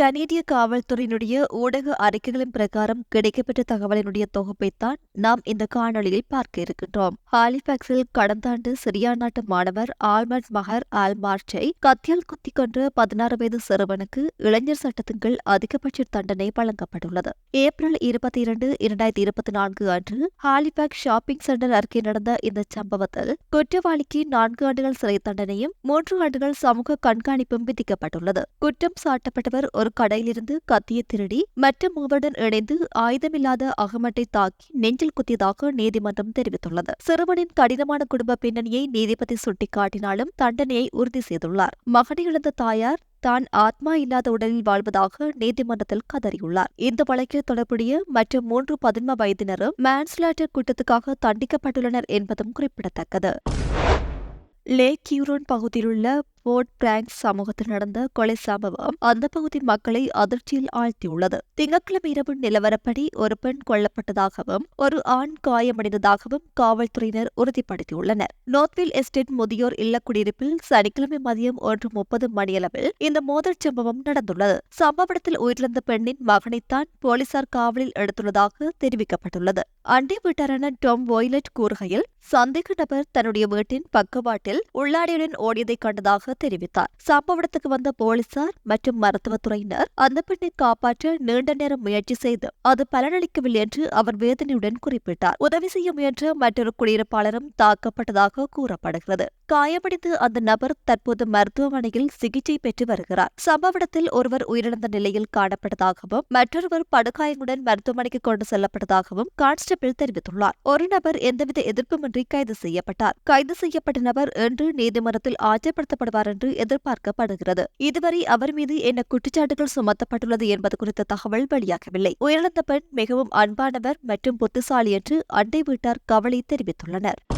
கனேடிய காவல்துறையினுடைய ஊடக அறிக்கைகளின் பிரகாரம் கிடைக்கப்பட்ட தகவலினுடைய தொகுப்பைத்தான் நாம் இந்த காணொலியில் பார்க்க இருக்கின்றோம். ஹாலிபாக்ஸில் கடந்த ஆண்டு சிரியா நாட்டு மாணவர் ஆல்மண்ட் மஹர் ஆல்மார்ச்சை கத்தியால் குத்தி கொன்ற பதினாறு வயது சிறுவனுக்கு இளைஞர் சட்டத்தின் கீழ் அதிகபட்ச தண்டனை வழங்கப்பட்டுள்ளது. ஏப்ரல் இருபத்தி இரண்டு இரண்டாயிரத்தி இருபத்தி நான்கு அன்று ஹாலிபாக் ஷாப்பிங் சென்டர் அருகே நடந்த இந்த சம்பவத்தில் குற்றவாளிக்கு நான்கு ஆண்டுகள் சிறை தண்டனையும் மூன்று ஆண்டுகள் சமூக கண்காணிப்பும் விதிக்கப்பட்டுள்ளது. குற்றம் சாட்டப்பட்டவர் ஒரு கடையிலிருந்து கத்தியை திருடி மற்ற மூவருடன் இணைந்து ஆயுதமில்லாத அகமட்டை தாக்கி நெஞ்சில் குத்தியதாக நீதிமன்றம் தெரிவித்துள்ளது. சிறுவனின் கடினமான குடும்ப பின்னணியை நீதிபதி சுட்டிக்காட்டினாலும் தண்டனையை உறுதி செய்துள்ளார். மகனை இழந்த தாயார் தான் ஆத்மா இல்லாத உடலில் வாழ்வதாக நீதிமன்றத்தில் கதறியுள்ளார். இந்த வழக்கில் தொடர்புடைய மற்ற மூன்று பதின்ம வயதினரும் மேன்ஸ்லாட்டர் குற்றத்துக்காக தண்டிக்கப்பட்டுள்ளனர் என்பதும் குறிப்பிடத்தக்கது. லேக் கியூரோன் பகுதியிலுள்ள போர்ட் பிராங்க் சமூகத்தில் நடந்த கொலை சம்பவம் அந்த பகுதி மக்களை அதிர்ச்சியில் ஆழ்த்தியுள்ளது. திங்கட்கிழமை இரவு நிலவரப்படி ஒரு பெண் கொல்லப்பட்டதாகவும் ஒரு ஆண் காயமடைந்ததாகவும் காவல்துறையினர் உறுதிப்படுத்தியுள்ளனர். நோர்த்வில் எஸ்டேட் முதியோர் இல்ல குடியிருப்பில் சனிக்கிழமை மதியம் ஒன்று முப்பது மணியளவில் இந்த மோதல் சம்பவம் நடந்துள்ளது. சம்பவத்தில் உயிரிழந்த பெண்ணின் மகனைத்தான் போலீசார் காவலில் எடுத்துள்ளதாக தெரிவிக்கப்பட்டுள்ளது. அண்டை வீட்டாரான டாம் வாய்லட் கூறுகையில் சந்தேக நபர் தன்னுடைய வீட்டின் பக்கவாட்டில் உள்ளாடியுடன் ஓடியதை கண்டதாக தெரிவித்தார். சம்பவத்துக்கு வந்த போலீசார் மற்றும் மருத்துவத்துறையினர் அந்த பெண்ணை காப்பாற்ற நீண்ட நேரம் முயற்சி செய்து அது பலனளிக்கவில்லை என்று அவர் வேதனையுடன் குறிப்பிட்டார். உதவி செய்ய முயன்ற மற்றொரு குடியிருப்பாளரும் தாக்கப்பட்டதாக கூறப்படுகிறது. காயமடைந்து அந்த நபர் தற்போது மருத்துவமனையில் சிகிச்சை பெற்று வருகிறார். சம்பவத்தில் ஒருவர் உயிரிழந்த நிலையில் காணப்பட்டதாகவும் மற்றொருவர் படுகாயங்களுடன் மருத்துவமனைக்கு கொண்டு செல்லப்பட்டதாகவும் கான்ஸ்டபிள் தெரிவித்துள்ளார். ஒரு நபர் எந்தவித எதிர்ப்புமின்றி கைது செய்யப்பட்டார். கைது செய்யப்பட்ட நபர் இன்று நீதிமன்றத்தில் ஆஜர்படுத்தப்படுவார் என்று எதிர்பார்க்கப்படுகிறது. இதுவரை அவர் மீது என்ன குற்றச்சாட்டுகள் சுமத்தப்பட்டுள்ளது என்பது குறித்த தகவல் வெளியாகவில்லை. உயிரிழந்த பெண் மிகவும் அன்பானவர் மற்றும் புத்திசாலி என்று அண்டை வீட்டார் கவலை தெரிவித்துள்ளனர்.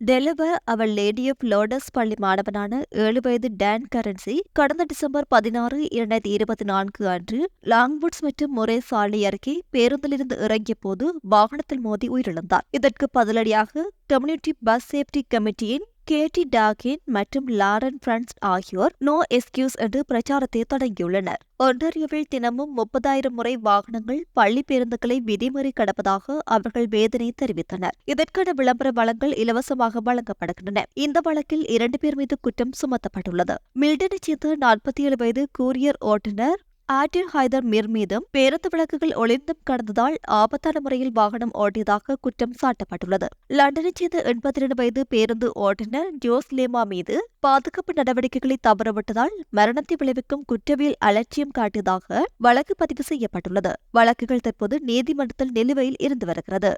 டெலிவர் அவர் லேடி ஆஃப் லோடஸ் பள்ளி மாணவனான ஏழு வயது டேன் கரன்சி கடந்த டிசம்பர் பதினாறு இரண்டாயிரத்தி இருபத்தி நான்கு அன்று லாங்வுட்ஸ் மற்றும் முறை சாலை அருகே பேருந்திலிருந்து இறங்கிய போது வாகனத்தில் மோதி உயிரிழந்தார் இதற்கு பதிலடியாக கம்யூனிட்டி பஸ் சேஃப்டி கமிட்டியின் கேட்டி டாகின் மற்றும் லாரன் பிரான்ஸ் ஆகியோர் நோ எஸ்கியூஸ் என்று பிரச்சாரத்தை தொடங்கியுள்ளனர். ஒன்டாரியோவில் தினமும் முப்பதாயிரம் முறை வாகனங்கள் பள்ளி பேருந்துகளை விதிமுறை கடப்பதாக அவர்கள் வேதனை தெரிவித்தனர். இதற்கான விளம்பர வளங்கள் இலவசமாக வழங்கப்படுகின்றன. இந்த வழக்கில் இரண்டு பேர் மீது குற்றம் சுமத்தப்பட்டுள்ளது. மில்டனைச் சேர்ந்த நாற்பத்தி ஏழு வயது கூரியர் ஓட்டுநர் ஆட்டில் ஹைதர் மிர் மீதும் பேருந்து விளக்குகள் ஒளிந்தும் கடந்ததால் ஆபத்தான முறையில் வாகனம் ஓட்டியதாக குற்றம் சாட்டப்பட்டுள்ளது. லண்டனைச் சேர்ந்த எண்பத்தி இரண்டு வயது பேருந்து ஓட்டுநர் ஜோஸ் லேமா மீது பாதுகாப்பு நடவடிக்கைகளை தவறவிட்டதால் மரணத்தை விளைவிக்கும் குற்றவியல் அலட்சியம் காட்டியதாக வழக்கு பதிவு செய்யப்பட்டுள்ளது. வழக்குகள் தற்போது நீதிமன்றத்தில் நிலுவையில் இருந்து வருகிறது.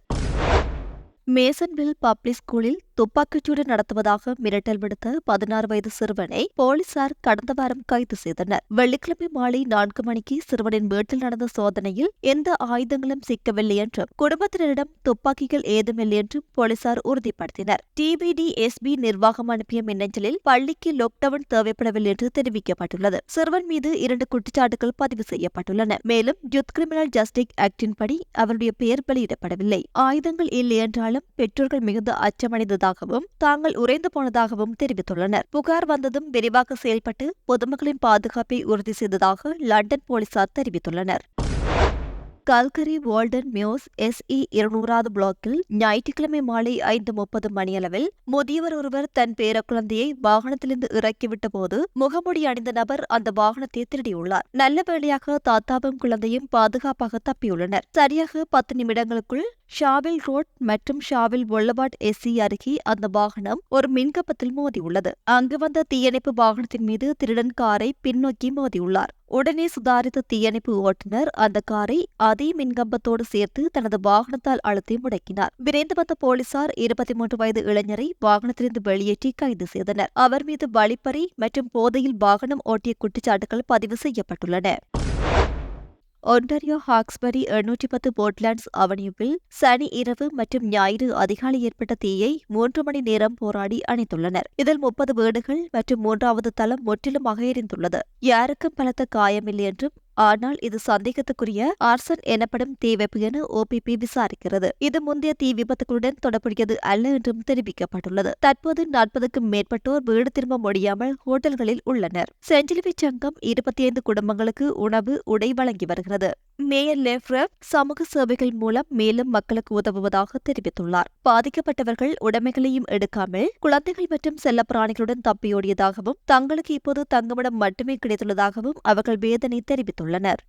மேசன்வில் பப்ளிக் ஸ்கூலில் துப்பாக்கிச்சூடு நடத்துவதாக மிரட்டல் விடுத்த பதினாறு வயது சிறுவனை போலீசார் கடந்த வாரம் கைது செய்தனர். வெள்ளிக்கிழமை மாலை நான்கு மணிக்கு சிறுவனின் வீட்டில் நடந்த சோதனையில் எந்த ஆயுதங்களும் சிக்கவில்லை என்றும் குடும்பத்தினரிடம் துப்பாக்கிகள் ஏதுமில்லை என்றும் போலீசார் உறுதிப்படுத்தினர். டிபிடி எஸ்பி நிர்வாகம் அனுப்பிய மின்னஞ்சலில் பள்ளிக்கு லாக்டவுன் தேவைப்படவில்லை என்று தெரிவிக்கப்பட்டுள்ளது. சிறுவன் மீது இரண்டு குற்றச்சாட்டுகள் பதிவு செய்யப்பட்டுள்ளன. மேலும் யுத் கிரிமினல் ஜஸ்டிஸ் ஆக்டின் படி அவருடைய பெயர் வெளியிடப்படவில்லை. ஆயுதங்கள் இல்லை என்றாலும் பெற்றோர்கள் மிகுந்த அச்சமடைந்ததாக இருப்பதாகவும் தாங்கள் உறைந்து போனதாகவும் தெரிவித்துள்ளனர். புகார் வந்ததும் விரிவாக செயல்பட்டு பொதுமக்களின் பாதுகாப்பை உறுதி செய்ததாக லண்டன் போலீசார் தெரிவித்துள்ளனர். Calgary Walden Mews S E இருநூறாவது பிளாக்கில் ஞாயிற்றுக்கிழமை மாலை ஐந்து முப்பது மணியளவில் முதியவர் ஒருவர் தன் பேரக்குழந்தையை வாகனத்திலிருந்து இறக்கிவிட்ட போது முகமுடி அணிந்த நபர் அந்த வாகனத்தை திருடியுள்ளார். நல்ல வேளையாக தாத்தாவும் குழந்தையும் பாதுகாப்பாக தப்பியுள்ளனர். சரியாக பத்து நிமிடங்களுக்குள் ஷாவில் ரோட் மற்றும் ஷாவில் ஒல்லபாட் எஸ்சி அருகே அந்த வாகனம் ஒரு மின்கப்பத்தில் மோதியுள்ளது. அங்கு வந்த தீயணைப்பு வாகனத்தின் மீது திருடன் காரை பின்னோக்கி மோதியுள்ளார். உடனே சுதாரித்த தீயணைப்பு ஓட்டுநர் அந்த காரை அதே மின்கம்பத்தோடு சேர்த்து தனது வாகனத்தால் அழுத்தி முடக்கினார். விரைந்து வந்த போலீசார் இருபத்தி மூன்று வயது இளைஞரை வாகனத்திலிருந்து வெளியேற்றி கைது செய்தனர். அவர் மீது வழிப்பறி மற்றும் போதையில் வாகனம் ஓட்டிய குற்றச்சாட்டுகள் பதிவு செய்யப்பட்டுள்ளன. ஒன்டாரியோ ஹாக்ஸ்பரி எண்ணூற்றி பத்து போர்ட்லாண்ட்ஸ் அவனியூவில் சனி இரவு மற்றும் ஞாயிறு அதிகாலை ஏற்பட்ட தீயை மூன்று மணி நேரம் போராடி அணைத்துள்ளனர். இதில் முப்பது வீடுகள் மற்றும் மூன்றாவது தளம் முற்றிலுமாக எரிந்துள்ளது யாருக்கும் பலத்த காயமில்லை என்றும் ஆனால் இது சந்தேகத்துக்குரிய ஆர்சன் எனப்படும் தீ வெப்பு என ஓபிபி விசாரிக்கிறது. இது முந்தைய தீ விபத்துகளுடன் தொடர்புடையது அல்ல என்றும் தெரிவிக்கப்பட்டுள்ளது. தற்போது நாற்பதுக்கும் மேற்பட்டோர் வீடு திரும்ப முடியாமல் ஹோட்டல்களில் உள்ளனர். செஞ்சிலுவை சங்கம் இருபத்தி ஐந்து குடும்பங்களுக்கு உணவு உடை வழங்கி வருகிறது. மேயர் லெஃப்ரப் சமூக சேவைகள் மூலம் மேலும் மக்களுக்கு உதவுவதாக தெரிவித்துள்ளார். பாதிக்கப்பட்டவர்கள் உடைமைகளையும் எடுக்காமல் குழந்தைகள் மற்றும் செல்லப்பிராணிகளுடன் தப்பியோடியதாகவும் தங்களுக்கு இப்போது தங்குமிடம் மட்டுமே கிடைத்துள்ளதாகவும் அவர்கள் வேதனை தெரிவித்துள்ளனர்.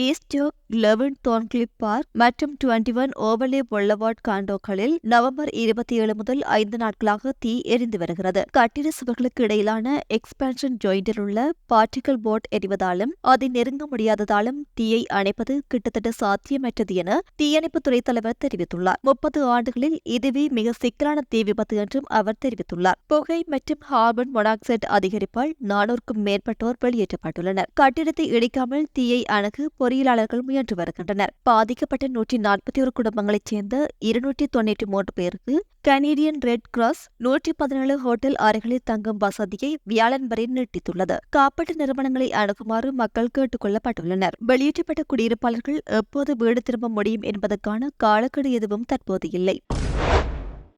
ஈஸ்டோக் லெவன் தோன்கிளிப் பார்க் மற்றும் டுவெண்டி ஒன் ஓவர்லே பொள்ளவாட் காண்டோக்களில் நவம்பர் இருபத்தி ஏழு முதல் ஐந்து நாட்களாக தீ எரிந்து வருகிறது. கட்டிட சுவர்களுக்கு இடையிலான எக்ஸ்பான்ஷன் ஜாயிண்டில் உள்ள பார்ட்டிகல் போர்ட் எரிவதாலும் அதை நெருங்க முடியாததாலும் தீயை அணைப்பது கிட்டத்தட்ட சாத்தியமற்றது என தீயணைப்புத்துறை தலைவர் தெரிவித்துள்ளார். முப்பது ஆண்டுகளில் இதுவே மிக சிக்கலான தீ விபத்து என்றும் அவர் தெரிவித்துள்ளார். புகை மற்றும் கார்பன் மொனாக்சைடு அதிகரிப்பால் நானூறுக்கும் மேற்பட்டோர் வெளியேற்றப்பட்டுள்ளனர். கட்டிடத்தை இடிக்காமல் தீயை அணுகு பொறியியலாளர்கள் முயன்று வருகின்றனர். பாதிக்கப்பட்ட நூற்றி நாற்பத்தி ஒரு குடும்பங்களைச் சேர்ந்த இருநூற்றி தொன்னூற்றி மூன்று பேருக்கு கனேடியன் ரெட் கிராஸ் நூற்றி பதினேழு ஹோட்டல் அறைகளில் தங்கும் வசதியை வியாழன் வரை நீட்டித்துள்ளது. காப்பீட்டு நிறுவனங்களை அணுகுமாறு மக்கள் கேட்டுக் கொள்ளப்பட்டுள்ளனர். வெளியேற்றப்பட்ட குடியிருப்பாளர்கள் எப்போது வீடு திரும்ப முடியும் என்பதற்கான காலக்கெடு எதுவும் தற்போது இல்லை.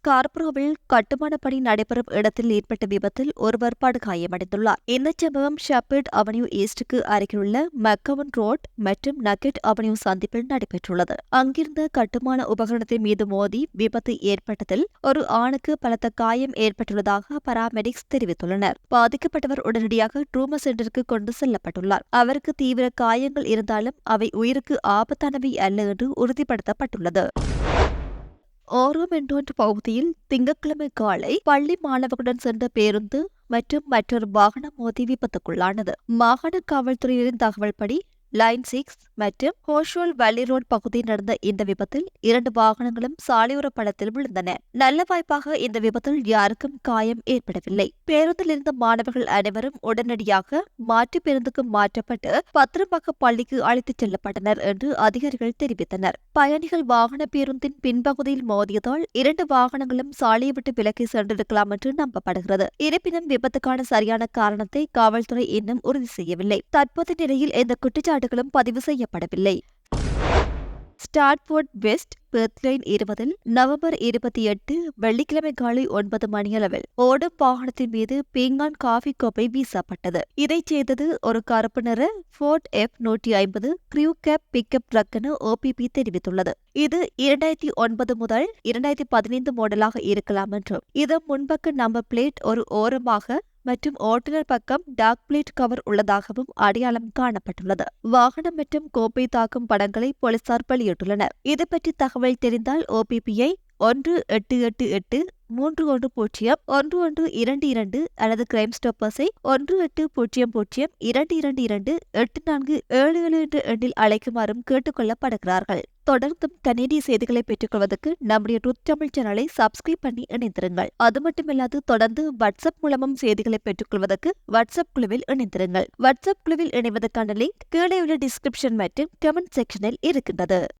கார்பரோவில் கட்டுமான பணி நடைபெறும் இடத்தில் ஏற்பட்ட விபத்தில் ஒருவர் படுகாயமடைந்துள்ளார். இந்த சம்பவம் ஷெப்பர்ட் அவென்யூ ஈஸ்டுக்கு அருகிலுள்ள மக்கவன் ரோட் மற்றும் நக்கெட் அவென்யூ சந்திப்பில் நடைபெற்றுள்ளது. அங்கிருந்த கட்டுமான உபகரணத்தின் மீது மோதி விபத்து ஏற்பட்டதில் ஒரு ஆணுக்கு பலத்த காயம் ஏற்பட்டுள்ளதாக பராமெடிக்ஸ் தெரிவித்துள்ளனர். பாதிக்கப்பட்டவர் உடனடியாக ட்ரூமா சென்டருக்கு கொண்டு செல்லப்பட்டுள்ளார். அவருக்கு தீவிர காயங்கள் இருந்தாலும் அவை உயிருக்கு ஆபத்தானவை அல்ல என்று உறுதிப்படுத்தப்பட்டுள்ளது. ஓரோமெண்டோன் பகுதியில் திங்கட்கிழமை காலை பள்ளி மாணவர்களுடன் சென்ற பேருந்து மற்றும் மற்றொரு வாகனம் மோதி விபத்துக்குள்ளானது. மாகாண காவல்துறையினரின் தகவல்படி லைன் சிக்ஸ் மற்றும் ஹோஷோல் வலி ரோட் பகுதியில் நடந்த இந்த விபத்தில் இரண்டு வாகனங்களும் சாலையோர படத்தில் விழுந்தன. நல்ல வாய்ப்பாக இந்த விபத்தில் யாருக்கும் காயம் ஏற்படவில்லை. பேருந்தில் இருந்த மாணவர்கள் அனைவரும் உடனடியாக மாற்று பேருந்துக்கு மாற்றப்பட்டு பத்திரம்பாக்க பள்ளிக்கு அழைத்துச் செல்லப்பட்டனர் என்று அதிகாரிகள் தெரிவித்தனர். பயணிகள் வாகன பேருந்தின் பின்பகுதியில் மோதியதால் இரண்டு வாகனங்களும் சாலையை விட்டு விலக்கி சென்றிருக்கலாம் என்று நம்பப்படுகிறது. இருப்பினும் விபத்துக்கான சரியான காரணத்தை காவல்துறை இன்னும் உறுதி செய்யவில்லை. தற்போதைய நிலையில் இந்த குற்றச்சாட்டு குற்றச்சாட்டுகளும் பதிவு செய்யப்படவில்லை. ஸ்டாட்போர்ட் வெஸ்ட் பெர்த்லைன் இருபதில் நவம்பர் இருபத்தி எட்டு வெள்ளிக்கிழமை காலை ஒன்பது மணியளவில் ஓடும் வாகனத்தின் மீது பீங்கான் காஃபி கோப்பை வீசப்பட்டது. இதைச் செய்தது ஒரு கருப்பு நிற ஃபோர்ட் எஃப் நூற்றி ஐம்பது கிரியூ கேப் பிக்கப் ட்ரக் என ஓபிபி தெரிவித்துள்ளது. இது இரண்டாயிரத்தி ஒன்பது முதல் இரண்டாயிரத்தி பதினைந்து மாடலாக இருக்கலாம் என்றும் இது முன்பக்க நம்பர் பிளேட் ஒரு ஓரமாக மற்றும் ஓட்டுநர் பக்கம் டார்க் பிளேட் கவர் உள்ளதாகவும் அடையாளம் காணப்பட்டுள்ளது. வாகனம் மற்றும் கோப்பை தாக்கும் படங்களை போலீசார் வெளியிட்டுள்ளனர். இது பற்றி தகவல் தெரிந்தால் ஓபிபிஐ ஒன்று எட்டு எட்டு எட்டு மூன்று ஒன்று பூஜ்ஜியம் ஒன்று ஒன்று இரண்டு இரண்டு அல்லது கிரைம் ஸ்டாப்பர்ஸை ஒன்று எட்டு பூஜ்ஜியம் பூஜ்ஜியம் இரண்டு இரண்டு இரண்டு எட்டு நான்கு ஏழு ஏழு என்ற எண்ணில் அழைக்குமாறும் கேட்டுக்கொள்ளப்படுகிறார்கள். தொடர்ந்தும் கனேடிய செய்திகளை பெற்றுக்கொள்வதற்கு நம்முடைய ருத் தமிழ் சேனலை சப்ஸ்கிரைப் பண்ணி இணைந்திருங்கள். அது மட்டுமில்லாது தொடர்ந்து வாட்ஸ்அப் மூலமும் செய்திகளை பெற்றுக்கொள்வதற்கு வாட்ஸ்அப் குழுவில் இணைந்திருங்கள். வாட்ஸ்அப் குழுவில் இணைவதற்கான லிங்க் கீழே உள்ள டிஸ்கிரிப்ஷன் மற்றும் கமெண்ட் செக்ஷனில் இருக்கின்றது.